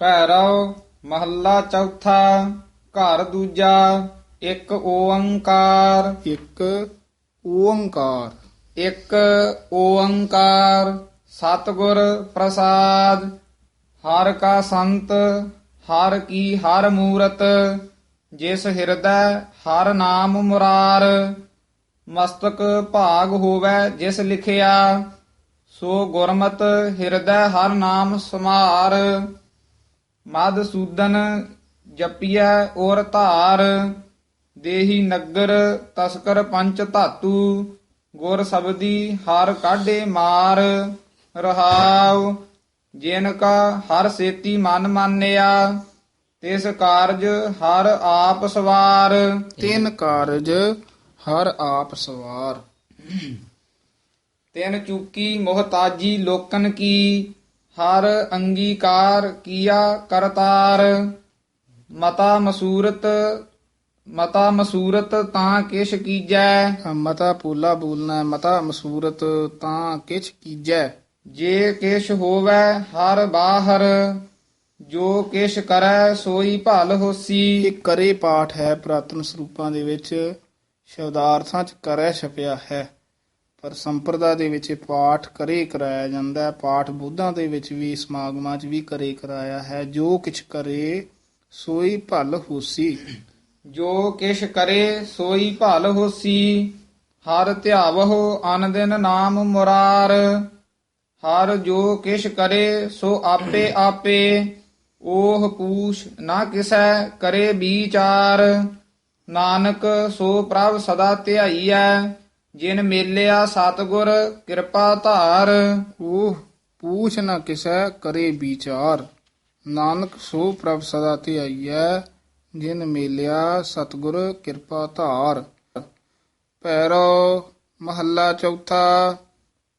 ਭੈਰਵ ਮਹੱਲਾ ਚੌਥਾ ਘਰ ਦੂਜਾ ਇੱਕ ਓੰਕਾਰ। ਇੱਕ ਓੰਕਾਰ। ਇੱਕ ਓੰਕਾਰ ਸਤਿਗੁਰ ਪ੍ਰਸਾਦ। ਹਰ ਕਾ ਸੰਤ ਹਰ ਕੀ ਹਰ ਮੂਰਤ ਜਿਸ ਹਿਰਦੈ ਹਰ ਨਾਮ ਮੁਰਾਰ। ਮਸਤਕ ਭਾਗ ਹੋਵੇ ਜਿਸ ਲਿਖਿਆ ਸੋ ਗੁਰਮਤ ਹਿਰਦੈ ਹਰ ਨਾਮ ਸਮਾਰ। ਮਦ ਸੂਦਨ ਜਪੀਐ ਔਰ ਧਾਰ ਦੇਹੀ ਨਗਰ ਤਸਕਰ ਪੰਚ ਧਾਤੂ ਗੁਰ ਸਬਦੀ ਹਰ ਕਾਢੇ ਮਾਰ ਰਹਾਉ ਜਿਨ ਕਾ ਹਰ ਸੇਤੀ ਮਨ ਮਾਨਿਆ ਤਿਸ ਕਾਰਜ ਹਰ ਆਪ ਸਵਾਰ। ਤਿੰਨ ਕਾਰਜ ਹਰ ਆਪ ਸਵਾਰ। ਤਿਨ ਚੂਕੀ ਮੁਹਤਾਜੀ ਲੋਕਨ ਕੀ ਹਰ ਅੰਗੀਕਾਰ ਕੀਆ ਕਰਤਾਰ ਮਤਾ ਮਸੂਰਤ ਮਤਾ ਮਸੂਰਤ ਤਾਂ ਕਿਛ ਕੀਜੈ। ਮਤਾ ਪੂਲਾ ਬੋਲਣਾ ਮਤਾ ਮਸੂਰਤ ਤਾਂ ਕਿਛ ਕੀਜੈ। ਜੇ ਕਿਛ ਹੋਵੇ ਹਰ ਬਾਹਰ ਜੋ ਕਿਛ ਕਰੈ ਸੋਈ ਭਲ ਹੋਸੀ। ਇਹ ਕਰੇ ਪਾਠ ਹੈ ਪ੍ਰਾਤਨ ਸਰੂਪਾਂ ਦੇ ਵਿੱਚ ਸ਼ਬਦਾਰਥਾਂ ਚ ਕਰੈ ਛਪਿਆ ਹੈ। ਪਰ ਸੰਪਰਦਾ ਦੇ ਵਿੱਚ ਇਹ ਪਾਠ ਕਰੇ ਕਰਾਇਆ ਜਾਂਦਾ ਹੈ। ਪਾਠ ਬੁੱਧਾਂ ਦੇ ਵਿੱਚ ਵੀ, ਸਮਾਗਮਾਂ 'ਚ ਵੀ ਕਰੇ ਕਰਾਇਆ ਹੈ। ਜੋ ਕਿਛ ਕਰੇ, ਸੋਈ ਭਲ ਹੋਸੀ। ਜੋ ਕਿਛ ਕਰੇ, ਸੋਈ ਭਲ ਹੋਸੀ। ਹਰ ਧਿਆਵਹੁ ਅਨ ਦਿਨ ਨਾਮ ਮੁਰਾਰ। ਹਰ ਜੋ ਕਿਛ ਕਰੇ, ਸੋ ਆਪੇ ਆਪੇ। ਓਹ ਪੂਛ ਨਾ ਕਿਸੈ, ਕਰੇ ਵਿਚਾਰ ਨਾਨਕ ਸੋ ਪ੍ਰਭ ਸਦਾ ਧਿਆਈਐ ਜਿਨ ਮੇਲਿਆ ਸਤਗੁਰ ਕਿਰਪਾ ਧਾਰ, ਉਹ ਪੂਛ ਨਾ ਕਿਸੈ ਕਰੇ ਵਿਚਾਰ। ਨਾਨਕ ਸੋ ਪ੍ਰਭ ਸਦਾ ਧਿਆਈਐ, ਜਿਨ ਮੇਲਿਆ ਸਤਿਗੁਰ ਕਿਰਪਾ ਧਾਰ। ਪੈਰੋ ਮਹੱਲਾ ਚੌਥਾ,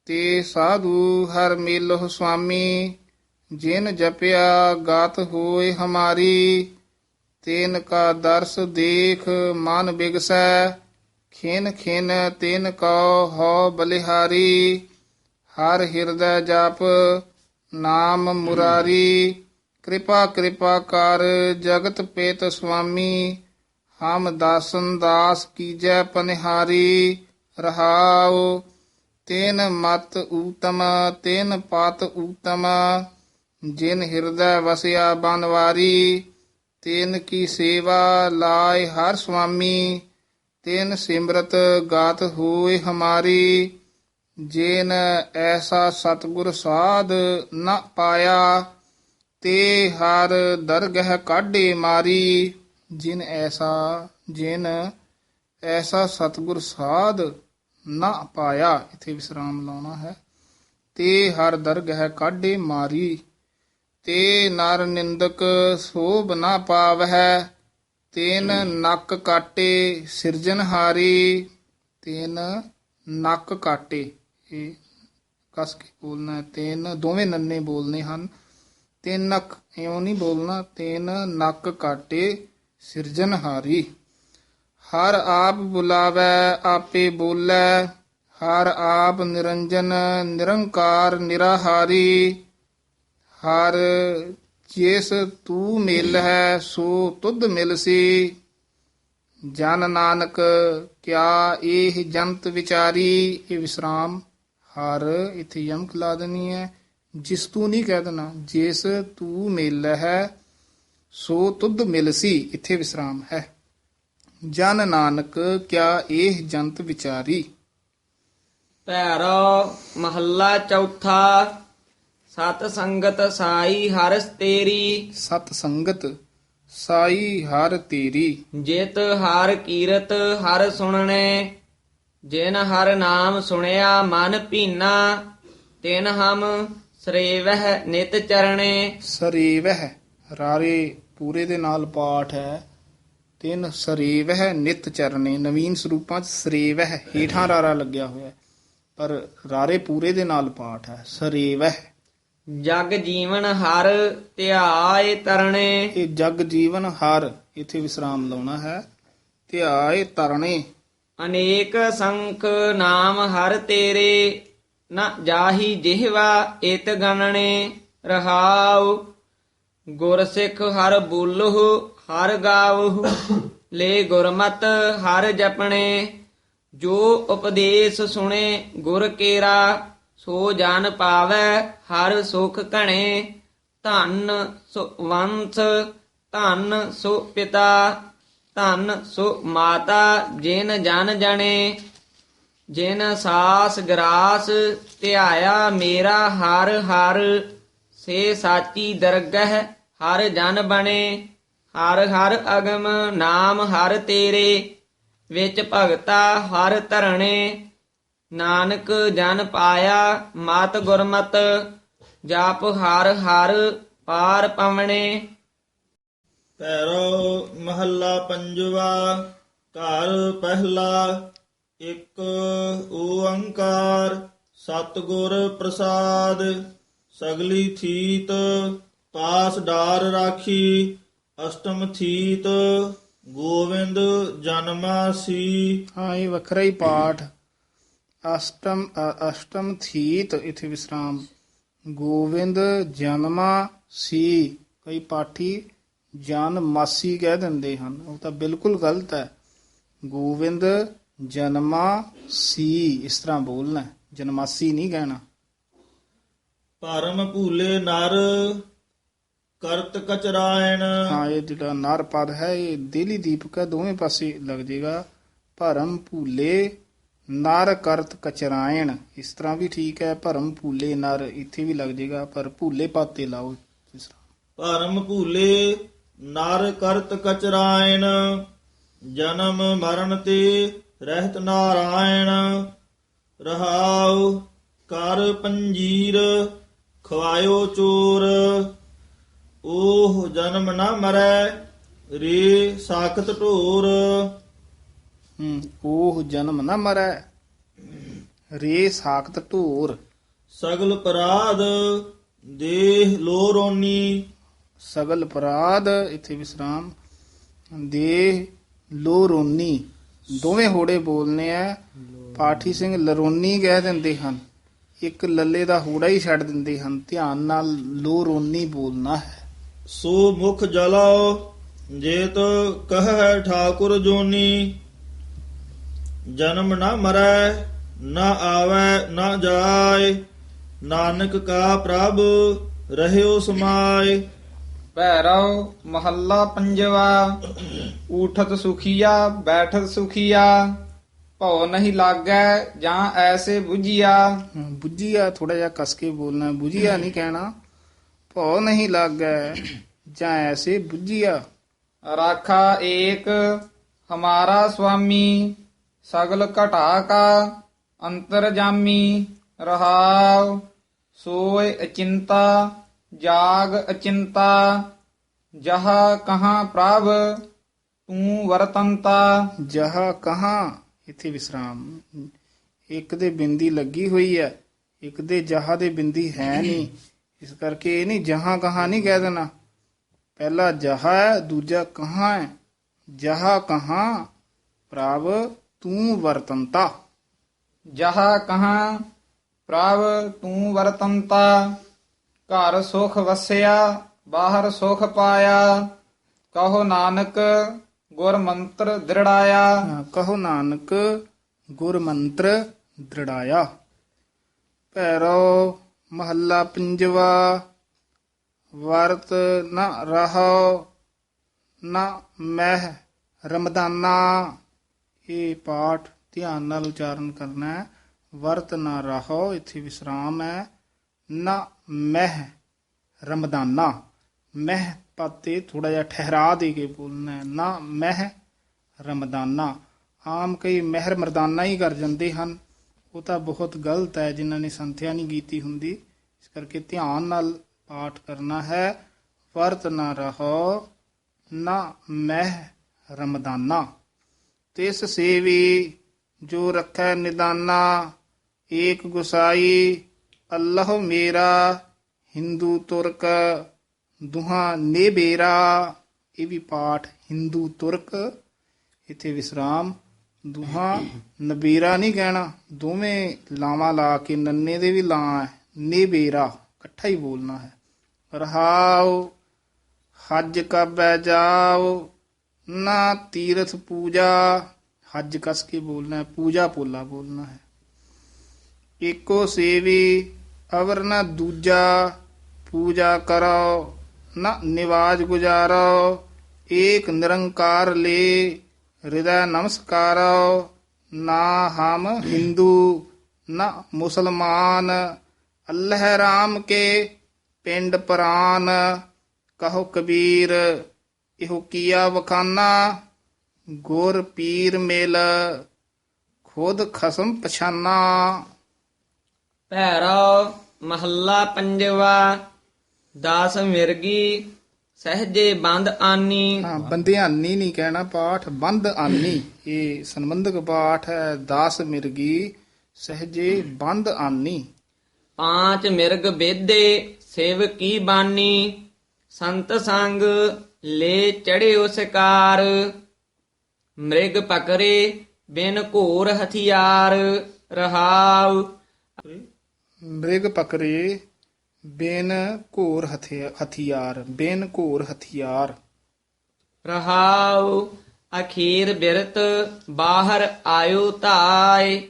ਤੇ ਸਾਧੂ ਹਰ ਮੇਲਹੁ ਸੁਆਮੀ ਜਿਨ ਜਪਿਆ ਗਾਤ ਹੋਏ ਹਮਾਰੀ, ਤੈਨ ਕਾ ਦਰਸ ਦੇਖ ਮਨ ਬਿਗਸੈ ਖਿਨ ਖਿਨ ਤਿਨ ਕਉ ਹੋ ਬਲਿਹਾਰੀ, ਹਰ ਹਿਰਦੈ ਜਪ ਨਾਮ ਮੁਰਾਰੀ, ਕਿਰਪਾ ਕਿਰਪਾ ਕਰ ਜਗਤ ਪੇਤ ਸੁਆਮੀ, ਹਮ ਦਾਸਨ ਦਾਸ ਕੀਜੈ ਪਨਿਹਾਰੀ, ਰਹਾਉ ਤੈਨ ਮਤ ਊਤਮ, ਤੈਨ ਪਾਤ ਊਤਮ, ਜਿਨ ਹਿਰਦੈ ਵਸਿਆ ਬਨਵਾਰੀ, ਤੈਨ ਕੀ ਸੇਵਾ ਲਾਇ ਹਰ ਸੁਆਮੀ ਤਿਨ ਸਿਮਰਤ ਗਾਤ ਹੋਏ ਹਮਾਰੀ, ਜਿਨ ਐਸਾ ਸਤਗੁਰ ਸਾਧ ਨ ਪਾਇਆ, ਤੇ ਹਰ ਦਰਗਹ ਕਾਢੇ ਮਾਰੀ, ਜਿਨ ਐਸਾ ਜਿਨ ਐਸਾ ਸਤਗੁਰ ਸਾਧ ਨਾ ਪਾਇਆ। ਇਥੇ ਵਿਸਰਾਮ ਲਾਉਣਾ ਹੈ। ਤੇ ਹਰ ਦਰਗਹ ਕਾਢੇ ਮਾਰੀ, ਤੇ ਨਰ ਨਿੰਦਕ ਸੋਭ ਨਾ ਪਾਵਹਿ ਤੈਨ ਨੱਕ ਕਾਟੇ ਸਿਰਜਨਹਾਰੀ ਤੈਨ ਨੱਕ ਕਾਟੇ। ਇਹ ਕਸ ਕੇ ਬੋਲਣਾ ਹੈ। ਤੈਨ ਦੋਵੇਂ ਨੰਨੇ ਬੋਲਨੇ ਹਨ। ਤਿੰਨ ਨੱਕ ਇਉਂ ਨਹੀਂ ਬੋਲਣਾ। ਤਿੰਨ ਨੱਕ ਕਾਟੇ ਸਿਰਜਨਹਾਰੀ ਹਰ ਆਪ ਬੁਲਾਵੈ, ਆਪੇ ਬੋਲੇ। ਹਰ ਆਪ ਨਿਰੰਜਨ, ਨਿਰੰਕਾਰ, ਨਿਰਾਹਾਰੀ। ਹਰ ਜਿਸ ਤੂੰ ਮਿਲ ਹੈ, ਸੋ ਤੁਧ ਮਿਲਸੀ ਜਨ ਨਾਨਕ, ਕਿਆ ਇਹ ਜੰਤ ਵਿਚਾਰੀ, ਇਹ ਵਿਸਰਾਮ। ਹਰ ਇਥੇ ਯਮਕ ਲਾ ਦੇਣੀ ਹੈ, ਜਿਸ ਤੂੰ ਨਹੀਂ ਕਹਿ ਦੇਣਾ। ਜਿਸ ਤੂੰ ਮਿਲ ਹੈ, ਸੋ ਤੁਧ ਮਿਲਸੀ ਇਥੇ ਵਿਸਰਾਮ ਹੈ। ਜਨ ਨਾਨਕ, ਕਿਆ ਇਹ ਜੰਤ ਵਿਚਾਰੀ। ਭੈਰੋ, ਮਹੱਲਾ ਚੌਥਾ। ਸਤ ਸੰਗਤ ਸਾਈ ਹਰਸ ਤੇਰੀ। ਸਤ ਸੰਗਤ ਸਾਈ ਹਰ ਤੇਰੀ। ਜਿਤ ਹਰ ਕੀਰਤ ਹਰ ਸੁਣਨੇ। ਜਿਨ ਹਰ ਨਾਮ ਸੁਣਿਆ ਮਨ ਭੀਨਾ ਤਿਨ ਹਮ ਸਰੇਵਹਿ ਨਿਤ ਚਰਣੇ। ਸਰੇਵਹਿ ਰਾਰੇ ਪੂਰੇ ਦੇ ਨਾਲ ਪਾਠ ਹੈ। ਤਿੰਨ ਸਰੇਵਹਿ ਨਿਤ ਚਰਨੇ ਨਵੀਨ ਸਰੂਪਾਂ ਚ ਸਰੇਵਹਿ ਹੀਠਾਂ ਰਾਰਾ ਲੱਗਿਆ ਹੋਇਆ ਹੈ। ਪਰ ਰਾਰੇ ਪੂਰੇ ਦੇ ਨਾਲ ਪਾਠ ਹੈ। ਸਰੇਵਹਿ ਜਗ ਜੀਵਨ ਹਰ ਧਿਆਏ ਤਰਣੇ। ਇਹ ਜਗ ਜੀਵਨ ਹਰ ਇਥੇ ਵਿਸਰਾਮ ਲਾਉਣਾ ਹੈ। ਧਿਆਏ ਤਰਣੇ। ਅਨੇਕ ਸੰਖ ਨਾਮ ਹਰ ਤੇਰੇ ਨ ਜਾਹੀ ਜਿਹਵਾ ਇਤ ਗਣਨੇ ਰਹਾਉ। ਗੁਰ ਸਿੱਖ ਹਰ ਬੋਲਹੁ ਹਰ ਗਾਵਹੁ। ਲੈ ਗੁਰਮਤ ਹਰ ਜਪਣੇ ਜੋ ਉਪਦੇਸ਼ ਸੁਣੇ ਗੁਰ ਕੇਰਾ। ਸੋ ਜਨ ਪਾਵੈ ਹਰ ਸੁਖ ਘਣੇ, ਧਨ ਸੋ ਵੰਸ, ਧਨ ਸੋ ਪਿਤਾ, ਧਨ ਸੋ ਮਾਤਾ, ਜਿਨ ਜਨ ਜਣੇ, ਜਿਨ ਸਾਸ ਗਰਾਸ ਧਿਆਇਆ ਮੇਰਾ ਹਰ ਹਰ, ਸੇ ਸਾਚੀ ਦਰਗਹਿ ਹਰ ਜਨ ਬਣੇ, ਹਰ ਹਰ ਅਗਮ ਨਾਮ ਹਰ ਤੇਰੇ, ਵਿੱਚ ਭਗਤਾ ਹਰ ਧਰਣੇ ਨਾਨਕ ਜਨ ਪਾਇਆ ਮਤ ਗੁਰਮਤ ਜਾਪ ਹਰ ਹਰ ਪਾਰ ਪਵਣੇ। ਪੈਰੋ ਮਹੱਲਾ ਪੰਜਵਾ ਘਰ ਪਹਿਲਾ ਇੱਕ ਓੰਕਾਰ ਸਤਿਗੁਰ ਪ੍ਰਸਾਦ। ਸਗਲੀ ਥੀਤ ਪਾਸ ਡਾਰ ਰਾਖੀ ਅਸ਼ਟਮ ਥੀਤ ਗੋਵਿੰਦ ਜਨਮਾ ਸੀ ਹਾਂ ਇਹ ਵੱਖਰਾ ਹੀ ਪਾਠ। ਅਸ਼ਟਮ ਅਸ਼ਟਮ ਥੀਤ ਇਥੇ ਵਿਸਰਾਮ। ਗੋਵਿੰਦ ਜਨਮਾ ਸੀ। ਕਈ ਪਾਠੀ ਜਨ ਮਾਸੀ ਕਹਿ ਦਿੰਦੇ ਹਨ। ਉਹ ਤਾਂ ਬਿਲਕੁਲ ਗਲਤ ਹੈ। ਗੋਵਿੰਦ ਜਨਮਾ ਸੀ। ਇਸ ਤਰ੍ਹਾਂ ਬੋਲਣਾ। ਜਨਮਾਸੀ ਨਹੀਂ ਕਹਿਣਾ। ਪਰਮ ਭੂਲੇ ਨਰ ਕਰਤ ਕਚਰਾਇਣ। ਹਾਂ ਇਹ ਜਿਹੜਾ ਨਰ ਪਦ ਹੈ ਇਹ ਦੇਲੀ ਦੀਪਕ ਹੈ ਦੋਵੇਂ ਪਾਸੇ ਲੱਗ ਜਾਏਗਾ ਭਰਮ ਭੂਲੇ ਨਰ ਕਰਤ ਕਚਰਾਇਣ, ਇਸ ਤਰ੍ਹਾਂ ਵੀ ਠੀਕ ਹੈ, ਭਰਮ ਭੂਲੇ ਨਰ, ਇੱਥੇ ਵੀ ਲੱਗ ਜਾਏਗਾ ਪਰ ਭੂਲੇ ਪਾਤੇ ਲਾਓ ਇਸ ਤਰ੍ਹਾਂ। ਪਰਮ ਭੂਲੇ ਨਰ ਕਰਤ ਕਚਰਾਇਣ, ਜਨਮ ਮਰਨ ਤੇ ਰਹਿਤ ਨਾਰਾਇਣ, ਰਹਾਉ ਕਰ ਪੰਜੀਰ, ਖਵਾਇਓ ਚੋਰ ਉਹ ਜਨਮ ਨਾ ਮਰੈ, ਰੇ ਸਾਖਤ ਢੋਰ ਉਹ ਜਨਮ ਨਾ ਮਰੈ ਰੇ ਸਾਖਤ ਢੋਰ ਸਗਲ ਪਰਾਧ ਦੇਹ ਲੋਰੋਨੀ। ਸਗਲ ਅਪਰਾਧ ਇੱਥੇ ਵਿਸਰਾਮ। ਦੇ ਲੋਰੋਨੀ ਦੋਵੇਂ ਹੋੜੇ ਬੋਲਨੇ ਆ ਪਾਠੀ ਸਿੰਘ ਲਰੋਨੀ ਕਹਿ ਦਿੰਦੇ ਹਨ। ਇੱਕ ਲੱਲੇ ਦਾ ਹੋੜਾ ਹੀ ਛੱਡ ਦਿੰਦੇ ਹਨ। ਧਿਆਨ ਨਾਲ ਲੋਰੋਨੀ ਬੋਲਣਾ ਹੈ। ਸੋ ਮੁਖ ਜਲਾਓ ਜੇਤ ਕਹੈ ਠਾਕੁਰ ਜੋਨੀ। ਜਨਮ ਨਾ ਮਰੈ ਨਾ ਆਵੈ ਨਾ ਜਾਏ ਨਾਨਕ ਕਾ ਪ੍ਰਭ ਰਹਿਓ ਸਮਾਏ। ਭੈਰਵ ਮਹੱਲਾ ਪੰਜਵਾ ਊਠਤ ਸੁਖੀਆ ਬੈਠਤ ਸੁਖੀਆ। ਭਉ ਨਹੀਂ ਲਾਗੈ ਜਾਂ ਐਸੇ 부ਝੀਆ ਹਮ, ਬੁੱਝੀਆ ਥੋੜਾ ਜਿਹਾ ਕਸ ਕੇ ਬੋਲਣਾ ਬੁਝੀਆ ਨਹੀਂ ਕਹਿਣਾ। ਭਉ ਨਹੀਂ ਲੱਗੈ ਜਾਂ ਐਸੇ ਬੁੱਝੀਆ। ਰਾਖਾ ਏਕ ਹਮਾਰਾ ਸੁਆਮੀ ਸਗਲ ਘਟਾ ਕਾ, ਅੰਤਰ ਜਾਮੀ, ਰਹਾਉ, ਸੋਇ ਅਚਿੰਤਾ, ਜਾਗ ਅਚਿੰਤਾ, ਜਹਾ ਕਹਾਂ ਪ੍ਰਭ, ਤੂੰ ਵਰਤੰਤਾ। ਜਹਾ ਕਹਾਂ, ਇੱਥੇ ਵਿਸਰਾਮ। ਇੱਕ ਦੇ ਬਿੰਦੀ ਲੱਗੀ ਹੋਈ ਹੈ, ਇੱਕ ਦੇ ਜਹਾ ਦੇ ਬਿੰਦੀ ਹੈ ਨਹੀਂ। ਇਸ ਕਰਕੇ ਇਹ ਨਹੀਂ ਜਹਾਂ ਕਹਾਂ ਨਹੀਂ ਕਹਿ ਦੇਣਾ। ਪਹਿਲਾ ਜਹਾ ਹੈ, ਦੂਜਾ ਕਹਾਂ ਹੈ। ਜਹਾ ਕਹਾਂ, ਪ੍ਰਭ ਤੂੰ ਵਰਤੰਤਾ। ਜਹਾ ਕਹਾਂ ਪ੍ਰਭ ਤੂੰ ਵਰਤੰਤਾ। ਘਰ ਸੁਖ ਵਸਿਆ ਬਾਹਰ ਸੁਖ ਪਾਇਆ। ਕਹੋ ਨਾਨਕ ਗੁਰ ਮੰਤਰ ਦ੍ਰਿੜਾਇਆ। ਕਹੋ ਨਾਨਕ ਗੁਰ ਮੰਤਰ ਦ੍ਰਿੜਾਇਆ। ਭੈਰੋ ਮਹੱਲਾ ਪੰਜਵਾ ਵਰਤ ਨ ਰਹੋ ਨਾ ਮਹਿ ਰਮਦਾਨਾ। ਇਹ ਪਾਠ ਧਿਆਨ ਨਾਲ ਉਚਾਰਨ ਕਰਨਾ ਹੈ। ਵਰਤ ਨਾ ਰਹੋ, ਇੱਥੇ ਵਿਸਰਾਮ ਹੈ। ਨਾ ਮਹਿ ਰਮਦਾਨਾ, ਮਹਿ ਪਾਤੇ ਥੋੜਾ ਜਿਹਾ ਠਹਿਰਾ ਦੇ ਕੇ ਬੋਲਣਾ ਹੈ। ਨਾ ਮਹਿ ਰਮਦਾਨਾ, ਆਮ ਕਈ ਮਹਿਰ ਮਰਦਾਨਾ ਹੀ ਕਰ ਜਾਂਦੇ ਹਨ। ਉਹ ਤਾਂ ਬਹੁਤ ਗਲਤ ਹੈ, ਜਿਨ੍ਹਾਂ ਨੇ ਸੰਥਿਆ ਨਹੀਂ ਕੀਤੀ ਹੁੰਦੀ। ਇਸ ਕਰਕੇ ਧਿਆਨ ਨਾਲ ਪਾਠ ਕਰਨਾ ਹੈ। ਵਰਤ ਨਾ ਰਹੋ, ਨਾ ਮਹਿ ਰਮਦਾਨਾ। ਤਿਸ ਸੇਵੀ, ਜੋ ਰੱਖੈ ਨਿਦਾਨਾ, ਏਕ ਗੁਸਾਈ, ਅੱਲਾਹ ਮੇਰਾ, ਹਿੰਦੂ ਤੁਰਕ, ਦੁਹਾਂ ਨੇ ਬੇਰਾ ਇਹ ਵੀ ਪਾਠ ਹਿੰਦੂ ਤੁਰਕ, ਇੱਥੇ ਵਿਸਰਾਮ, ਦੁਹਾਂ ਨਬੀਰਾ ਨਹੀਂ ਕਹਿਣਾ, ਦੋਵੇਂ ਲਾਵਾਂ ਲਾ ਕੇ ਨੰਨੇ ਦੇ ਵੀ ਲਾਂ ਹੈ, ਨੇਬੇਰਾ, ਇਕੱਠਾ ਹੀ ਬੋਲਣਾ ਹੈ। ਰਹਾਉ, ਹੱਜ ਕਬੈ ਜਾਓ ਨਾ ਤੀਰਥ ਪੂਜਾ, ਹੱਜ ਕਸ ਕੇ ਬੋਲਣਾ ਹੈ, ਪੂਜਾ ਪੋਲਾ ਬੋਲਣਾ ਹੈ। ਏਕੋ ਸੇਵੀ, ਅਵਰ ਨਾ ਦੂਜਾ, ਪੂਜਾ ਕਰੋ ਨਾ ਨਿਵਾਜ ਗੁਜਾਰੋ ਏਕ ਨਿਰੰਕਾਰ ਲੈ, ਹਿਰਦੈ ਨਮਸਕਾਰੋ ਨਾ ਹਮ ਹਿੰਦੂ, ਨਾ ਮੁਸਲਮਾਨ, ਅੱਲਹ ਰਾਮ ਕੇ ਪਿੰਡ ਪ੍ਰਾਨ, ਕਹੋ ਕਬੀਰ ਇਹੋ ਕੀਆ ਵਖਾਨਾ ਗੁਰ ਪੀਰ ਮਿਲ ਖੁਦ ਖਸਮ ਪਛਾਨਾ। ਭੈਰੋ ਮਹੱਲਾ ਪੰਜਵਾ ਦਾਸ ਮਿਰਗੀ ਸਹਜੇ ਬੰਦ ਆਨੀ। ਹਾਂ ਬੰਧਿਆਨੀ ਨਹੀਂ ਕਹਿਣਾ ਪਾਠ ਬੰਦ ਆਨੀ। ਇਹ ਸੰਬੰਧਕ ਪਾਠ ਹੈ 10 ਮਿਰਗੀ ਸਹਜੇ ਬੰਦ ਆਨੀ। ਪਾਂਚ ਮਿਰਗ ਬੇਦੇ ਸੇਵ ਕੀ ਬਾਨੀ? ਸੰਤ ਸੰਗ ਲੈ ਚੜਿਓ ਸਿਕਾਰ ਮ੍ਰਿਗ ਪਕਰੇ ਬਿਨ ਘੋਰ ਹਥਿਆਰ ਰਹਾਉ ਮ੍ਰਿਗ ਪਕਰੇ ਬੇਨ ਘੋਰ ਹਥਿਆ- ਹਥਿਆਰ ਬੇਨ ਘੋਰ ਹਥਿਆਰ ਰਹਾਉ ਅਖੀਰ ਬਿਰਤ ਬਾਹਰ ਆਇਓ ਧਾਇ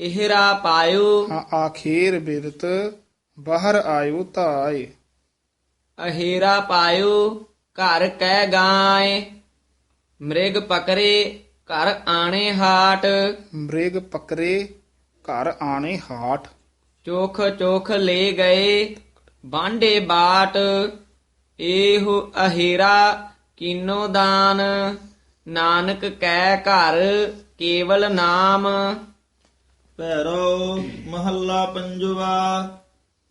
ਇਹਰਾ ਪਾਇਓ ਹਾਂ ਆਖੇਰ ਬਿਰਤ ਬਾਹਰ ਆਇਓ ਧਾਏ ਅਹੀਰਾ ਪਾਇਓ ਘਰ ਕਹਿ ਗਾਏ ਮ੍ਰਿਗ ਪਕਰੇ ਘਰ ਆਣੇ ਹਾਟ। ਮ੍ਰਿਗ ਪਕਰੇ ਘਰ ਆਣੇ ਹਾਟ। ਚੋਖ ਚੋਖ ਲੈ ਗਏ ਬਾਂਡੇ ਬਾਟ। ਇਹੋ ਅਹੀਰਾ ਕੀਨੋ ਦਾਨ? ਨਾਨਕ ਕਹਿ ਘਰ ਕੇਵਲ ਨਾਮ। ਭੈਰੋ ਮਹੱਲਾ ਪੰਜਵਾ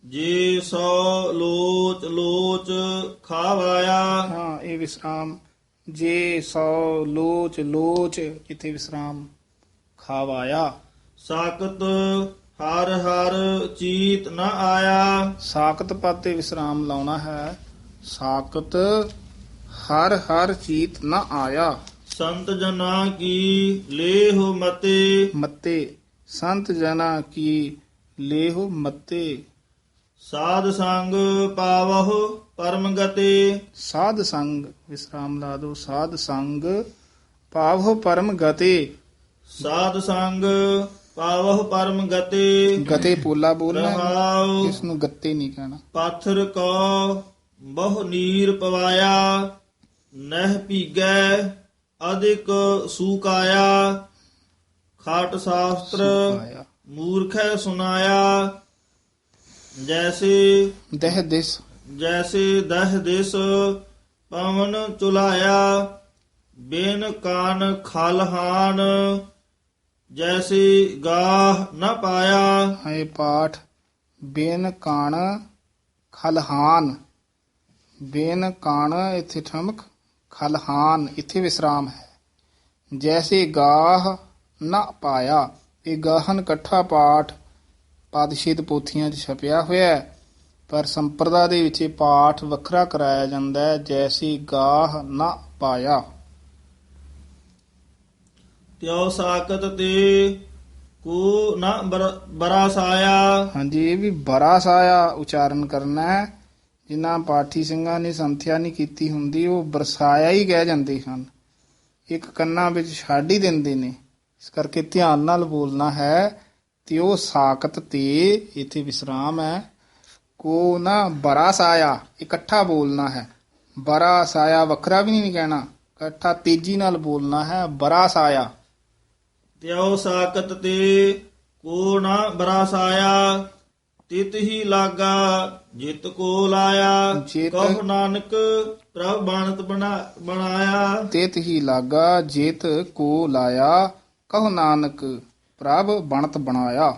ਜੇ ਸੋ ਲੋਚ ਲੋਚ ਖਾਵਾਇਆ। ਹਾਂ ਇਹ ਵਿਸਰਾਮ। ਜੇ ਸੌ ਲੋਚ ਲੋਚ ਇਥੇ ਵਿਸਰਾਮ ਖਾਵਾਇਆ। ਸਾਕਤ ਹਰ ਹਰ ਚੀਤ ਨ ਆਇਆ। ਸਾਕਤ ਪਦ ਤੇ ਵਿਸਰਾਮ ਲਾਉਣਾ ਹੈ। ਸਾਕਤ ਹਰ ਹਰ ਚੀਤ ਨਾ ਆਇਆ। ਸੰਤ ਜਨਾ ਕੀ ਲੇਹੁ ਮਤੇ। ਮੱਤੇ। ਸੰਤ ਜਨਾ ਕੀ ਲੇਹੁ ਮੱਤੇ। ਸਾਧ ਸੰਗ ਪਾਵਹੁ ਪਰਮ ਗਤੇ ਸਾਧ ਸੰਗ ਵਿਸਰਾਮ ਲਾ ਦੋ ਸਾਧ ਸੰਗ ਪਾਵਹੁ ਪਰਮ ਗਤੇ ਸਾਧ ਸੰਗ ਪਾਵਹੁ ਪਰਮ ਗਤੇ ਗਤੇ ਪੋਲਾ ਬੋਲਣਾ। ਰਹਾਉ ਇਸ ਨੂੰ ਗੱਤੇ ਨਹੀਂ ਕਹਿਣਾ ਪਾਥਰ ਕੋ ਬਹੁ ਨੀਰ ਪਵਾਇਆ ਨਹਿ ਪੀਗੈ ਅਧਿਕ ਸੂਕਾਇਆ ਖਾਟ ਸ਼ਾਸਤਰ ਸੁਖਾਇਆ। ਮੂਰਖੈ ਸੁਨਾਇਆ ਜੈਸੇ ਦਹ ਦਿਸ। ਜੈਸੇ ਦਹ ਦਿਸ ਪਵਨ ਚੁਲਾਇਆ ਬੇਨ ਕਾਨ ਖਲਹਾਨ ਜੈਸੇ ਗਾਹ ਨ ਪਾਇਆ। ਹੈ ਪਾਠ ਬੇਨ ਕਾਣ ਖਲਹਾਨ ਬੇਨ ਕਾਣ ਇਥੇ ਠਮਕ ਖਲਹਾਨ ਇਥੇ ਵਿਸਰਾਮ ਹੈ। ਜੈਸੇ ਗਾਹ ਨਾ ਪਾਇਆ ਇਹ ਗਾਹਨ ਇਕੱਠਾ ਪਾਠ ਪਾਦਸ਼ੀਤ ਪੋਥੀਆਂ 'ਚ ਛਪਿਆ ਹੋਇਆ ਹੈ। ਪਰ ਸੰਪਰਦਾ ਦੇ ਵਿੱਚ ਇਹ ਪਾਠ ਵੱਖਰਾ ਕਰਾਇਆ ਜਾਂਦਾ ਹੈ ਜੈਸੀ ਗਾਹ ਨਾ ਪਾਇਆ। ਤਿਉ ਸਾਕਤ ਤੇ ਕੋ ਨ ਬਰਾਸਾਇਆ। ਹਾਂਜੀ ਇਹ ਵੀ ਬੜਾ ਸਾਇਆ ਉਚਾਰਨ ਕਰਨਾ ਹੈ। ਜਿਨ੍ਹਾਂ ਪਾਠੀ ਸਿੰਘਾਂ ਨੇ ਸੰਥਿਆ ਨਹੀਂ ਕੀਤੀ ਹੁੰਦੀ ਉਹ ਬਰਸਾਇਆ ਹੀ ਕਹਿ ਜਾਂਦੇ ਹਨ। ਇੱਕ ਕੰਨਾਂ ਵਿੱਚ ਛੱਡ ਹੀ ਦਿੰਦੇ ਨੇ। ਇਸ ਕਰਕੇ ਧਿਆਨ ਨਾਲ ਬੋਲਣਾ ਹੈ। ਤੇ ਉਹ ਸਾਕਤ ਤੇ ਇਥੇ ਵਿਸਰਾਮ ਹੈ। ਕੋ ਨਾ ਬੜਾ ਸਾਇਆ ਇਕੱਠਾ ਬੋਲਣਾ ਹੈ। ਬੜਾ ਸਾਇਆ ਵੱਖਰਾ ਵੀ ਨਹੀਂ ਕਹਿਣਾ ਇਕੱਠਾ ਤੇਜ਼ੀ ਨਾਲ ਬੋਲਣਾ ਹੈ ਬੜਾ ਸਾਇਆ। ਤਿਉ ਸਾਕਤ ਤੇ ਕੋ ਨ ਬਰਾਸਾਇਆ ਤਿਤ ਹੀ ਲਾਗਾ ਜਿਤ ਕੋ ਲਾਇਆ। ਕਹੁ ਨਾਨਕ ਪ੍ਰਭ ਬਾਣਤ ਬਣਾ ਬਣਾਇਆ। ਤੇਤ ਹੀ ਲਾਗਾ ਜੇਤ ਕੋ ਲਾਇਆ। ਕਹੁ ਨਾਨਕ ਪ੍ਰਭ ਬਣਤ ਬਣਾਇਆ।